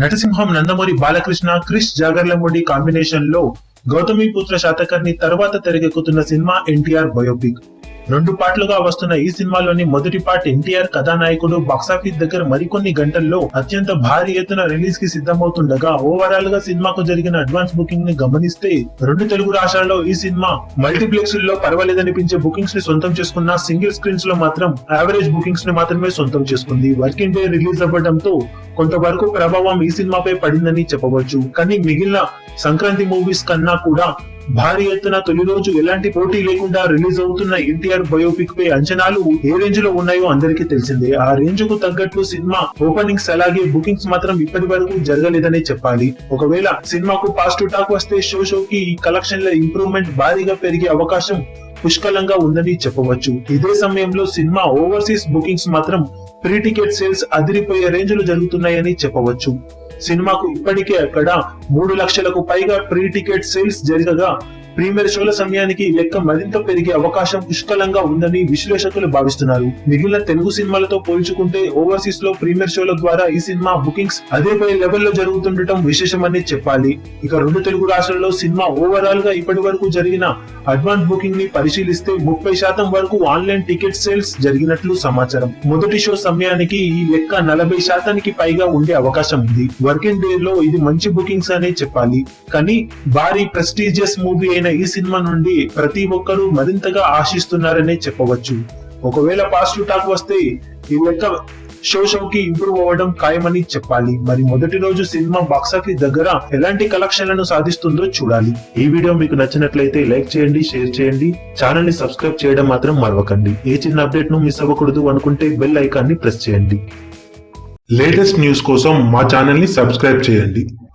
నటసింహం నందమూరి బాలకృష్ణ క్రిష్ జాగర్లమూడి కాంబినేషన్లో గౌతమి పుత్ర శాతకర్ణి తర్వాత తెరకెక్కుతున్న సినిమా ఎన్టీఆర్ బయోపిక్. రెండు పాటలుగా వస్తున్న ఈ సినిమాలోని మొదటి పార్ట్ ఎన్టీఆర్ కథానాయకుడు బాక్సాఫీస్ దగ్గర మరికొన్ని గంటల్లో అత్యంత భారీ ఎత్తున రిలీజ్కి సిద్ధమవుతుండగా ఓవరాల్గా సినిమాకు జరిగిన అడ్వాన్స్ బుకింగ్ని గమనిస్తే రెండు తెలుగు రాష్ట్రాల్లో ఈ సినిమా మల్టీప్లెక్స్లో పర్వాలేదనిపించే బుకింగ్స్ని సొంతం చేసుకున్న సింగిల్ స్క్రీన్స్లో మాత్రం యావరేజ్ బుకింగ్స్ని మాత్రమే సొంతం చేసుకుంది. వర్కింగ్ డే రిలీజ్ అవ్వడంతో కొంతవరకు ప్రభావం ఈ సినిమాపై పడిందని చెప్పవచ్చు. కానీ మిగిలిన సంక్రాంతి మూవీస్ కన్నా కూడా భారీ ఎత్తున తొలి రోజు ఎలాంటి పోటీ లేకుండా రిలీజ్ అవుతున్న ఎన్టీఆర్ బయోపిక్ పై అంచనాలు ఏ రేంజ్లో ఉన్నాయో అందరికీ తెలిసిందే. ఆ రేంజ్కు తగ్గట్లు సినిమా ఓపెనింగ్స్ అలాగే బుకింగ్స్ మాత్రం ఇప్పటి వరకు జరగలేదనే చెప్పాలి. ఒకవేళ సినిమాకు పాజిటివ్ టాక్ వస్తే షో షో కి కలెక్షన్ కలెక్షన్ల ఇంప్రూవ్మెంట్ భారీగా పెరిగే అవకాశం పుష్కలంగా ఉందని చెప్పవచ్చు. ఇదే సమయంలో సినిమా ఓవర్సీస్ బుకింగ్స్ మాత్రం ప్రీ టికెట్ సేల్స్ అదిరిపోయే రేంజ్లో జరుగుతున్నాయని చెప్పవచ్చు. సినిమాకు ఇప్పటికే అక్కడ మూడు లక్షలకు పైగా ప్రీ టికెట్ సేల్స్ జరగగా ప్రీమియర్ షోల సమయానికి లెక్క మరింత పెరిగే అవకాశం పుష్కలంగా ఉందని విశ్లేషకులు భావిస్తున్నారు. మిగిలిన తెలుగు సినిమాలతో పోల్చుకుంటే ఓవర్సీస్లో ప్రీమియర్ షోల ద్వారా ఈ సినిమా బుకింగ్స్ అదే పై లెవెల్లో జరుగుతుండటం విశేషమని చెప్పాలి. ఇక రెండు తెలుగు రాష్ట్రాల్లో సినిమా ఓవరాల్గా ఇప్పటి వరకు జరిగిన అడ్వాన్స్ బుకింగ్ని పరిశీలిస్తే ముప్పై శాతం వరకు ఆన్లైన్ టికెట్ సేల్స్ జరిగినట్లు సమాచారం. మొదటి షో సమయానికి ఈ లెక్క నలభై శాతానికి పైగా ఉండే అవకాశం ఉంది. వర్కింగ్ డే లో ఇది మంచి బుకింగ్స్ అనే చెప్పాలి. కానీ భారీ ప్రెస్టీజియస్ మూవీ అయిన ఈ సినిమా నుండి ప్రతి ఒక్కరూ మరింతగా ఆశిస్తున్నారనే చెప్పవచ్చు. ఒకవేళ పాజిటివ్ టాక్ వస్తే ఈ లెక్క షో షోకి ఇంప్రూవ్ అవ్వడం ఖాయమని చెప్పాలి. మరి మొదటి రోజు సినిమా బాక్సాఫీస్ దగ్గర ఎలాంటి కలెక్షన్లను సాధిస్తుందో చూడాలి. ఈ వీడియో మీకు నచ్చినట్లయితే లైక్ చేయండి షేర్ చేయండి. ఛానల్ని సబ్స్క్రైబ్ చేయడం మాత్రం మరవకండి. ఏ చిన్న అప్డేట్ను మిస్ అవ్వకూడదు అనుకుంటే బెల్ ఐకాన్ని ప్రెస్ చేయండి. లేటెస్ట్ న్యూస్ కోసం మా ఛానల్ని సబ్స్క్రైబ్ చేయండి.